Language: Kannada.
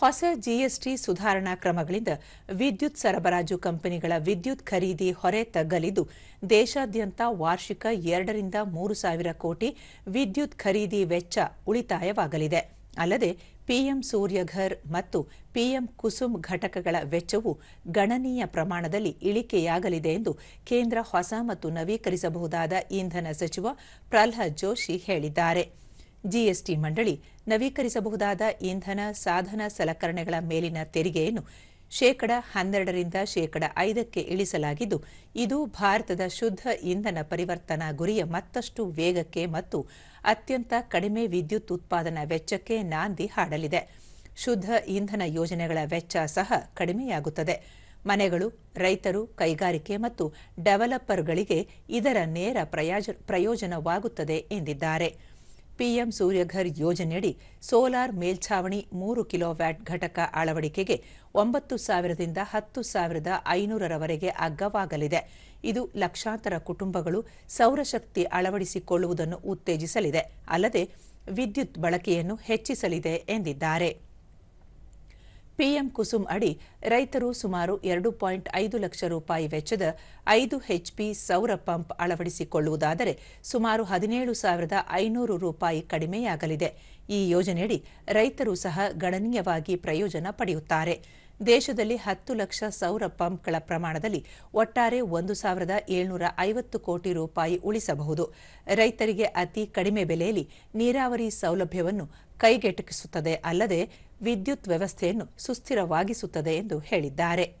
ಹೊಸ ಜಿಎಸ್ಟಿ ಸುಧಾರಣಾ ಕ್ರಮಗಳಿಂದ ವಿದ್ಯುತ್ ಸರಬರಾಜು ಕಂಪನಿಗಳ ವಿದ್ಯುತ್ ಖರೀದಿ ಹೊರೆ ತಗ್ಗಲಿದ್ದು, ದೇಶಾದ್ಯಂತ ವಾರ್ಷಿಕ ಎರಡರಿಂದ ಮೂರು ಸಾವಿರ ಕೋಟಿ ವಿದ್ಯುತ್ ಖರೀದಿ ವೆಚ್ಚ ಉಳಿತಾಯವಾಗಲಿದೆ. ಅಲ್ಲದೆ, ಪಿಎಂ ಸೂರ್ಯಘರ್ ಮತ್ತು ಪಿಎಂ ಕುಸುಮ್ ಘಟಕಗಳ ವೆಚ್ಚವು ಗಣನೀಯ ಪ್ರಮಾಣದಲ್ಲಿ ಇಳಿಕೆಯಾಗಲಿದೆ ಎಂದು ಕೇಂದ್ರ ಹೊಸ ಮತ್ತು ನವೀಕರಿಸಬಹುದಾದ ಇಂಧನ ಸಚಿವ ಪ್ರಹ್ಲಾದ್ ಜೋಶಿ ಹೇಳಿದ್ದಾರೆ. ಜಿಎಸ್ಟಿ ಮಂಡಳಿ ನವೀಕರಿಸಬಹುದಾದ ಇಂಧನ ಸಾಧನ ಸಲಕರಣೆಗಳ ಮೇಲಿನ ತೆರಿಗೆಯನ್ನು ಶೇಕಡ ಹನ್ನೆರಡರಿಂದ ಶೇಕಡ ಐದಕ್ಕೆ ಇಳಿಸಲಾಗಿದ್ದು, ಇದು ಭಾರತದ ಶುದ್ಧ ಇಂಧನ ಪರಿವರ್ತನಾ ಗುರಿಯ ಮತ್ತಷ್ಟು ವೇಗಕ್ಕೆ ಮತ್ತು ಅತ್ಯಂತ ಕಡಿಮೆ ವಿದ್ಯುತ್ ಉತ್ಪಾದನಾ ವೆಚ್ಚಕ್ಕೆ ನಾಂದಿ ಹಾಡಲಿದೆ. ಶುದ್ಧ ಇಂಧನ ಯೋಜನೆಗಳ ವೆಚ್ಚ ಸಹ ಕಡಿಮೆಯಾಗುತ್ತದೆ. ಮನೆಗಳು, ರೈತರು ಕೈಗಾರಿಕೆ ಮತ್ತು ಡೆವಲಪರ್ಗಳಿಗೆ ಇದರ ನೇರ ಪ್ರಯೋಜನವಾಗುತ್ತದೆ ಎಂದಿದ್ದಾರೆ. ಪಿಎಂ ಸೂರ್ಯಘರ್ ಯೋಜನೆಯಡಿ ಸೋಲಾರ್ ಮೇಲ್ಛಾವಣಿ ಮೂರು ಕಿಲೋವ್ಯಾಟ್ ಘಟಕ ಅಳವಡಿಕೆಗೆ ಒಂಬತ್ತು ಸಾವಿರದಿಂದ ಹತ್ತು ಸಾವಿರದ ಐನೂರರವರೆಗೆ ಅಗ್ಗವಾಗಲಿದೆ. ಇದು ಲಕ್ಷಾಂತರ ಕುಟುಂಬಗಳು ಸೌರಶಕ್ತಿ ಅಳವಡಿಸಿಕೊಳ್ಳುವುದನ್ನು ಉತ್ತೇಜಿಸಲಿದೆ. ಅಲ್ಲದೆ ವಿದ್ಯುತ್ ಬಳಕೆಯನ್ನು ಹೆಚ್ಚಿಸಲಿದೆ ಎಂದಿದ್ದಾರೆ. ಪಿಎಂ ಕುಸುಮ್ ಅಡಿ ರೈತರು ಸುಮಾರು ಎರಡು ಪಾಯಿಂಟ್ ಐದು ಲಕ್ಷ ರೂಪಾಯಿ ವೆಚ್ಚದ ಐದು ಹೆಚ್ಪಿ ಸೌರ ಪಂಪ್ ಅಳವಡಿಸಿಕೊಳ್ಳುವುದಾದರೆ ಸುಮಾರು ಹದಿನೇಳು ಸಾವಿರದ ಐನೂರು ರೂಪಾಯಿ ಕಡಿಮೆಯಾಗಲಿದೆ. ಈ ಯೋಜನೆಯಡಿ ರೈತರು ಸಹ ಗಣನೀಯವಾಗಿ ಪ್ರಯೋಜನ ಪಡೆಯುತ್ತಾರೆ. ದೇಶದಲ್ಲಿ ಹತ್ತು ಲಕ್ಷ ಸೌರ ಪಂಪ್ಗಳ ಪ್ರಮಾಣದಲ್ಲಿ ಒಟ್ಟಾರೆ ಒಂದು ಸಾವಿರದ ಏಳ್ನೂರ ಐವತ್ತು ಕೋಟಿ ರೂಪಾಯಿ ಉಳಿಸಬಹುದು. ರೈತರಿಗೆ ಅತಿ ಕಡಿಮೆ ಬೆಲೆಯಲ್ಲಿ ನೀರಾವರಿ ಸೌಲಭ್ಯವನ್ನು ಕೈಗೆಟಕಿಸುತ್ತದೆ, ಅಲ್ಲದೆ ವಿದ್ಯುತ್ ವ್ಯವಸ್ಥೆಯನ್ನು ಸುಸ್ಥಿರವಾಗಿಸುತ್ತದೆ ಎಂದು ಹೇಳಿದ್ದಾರೆ.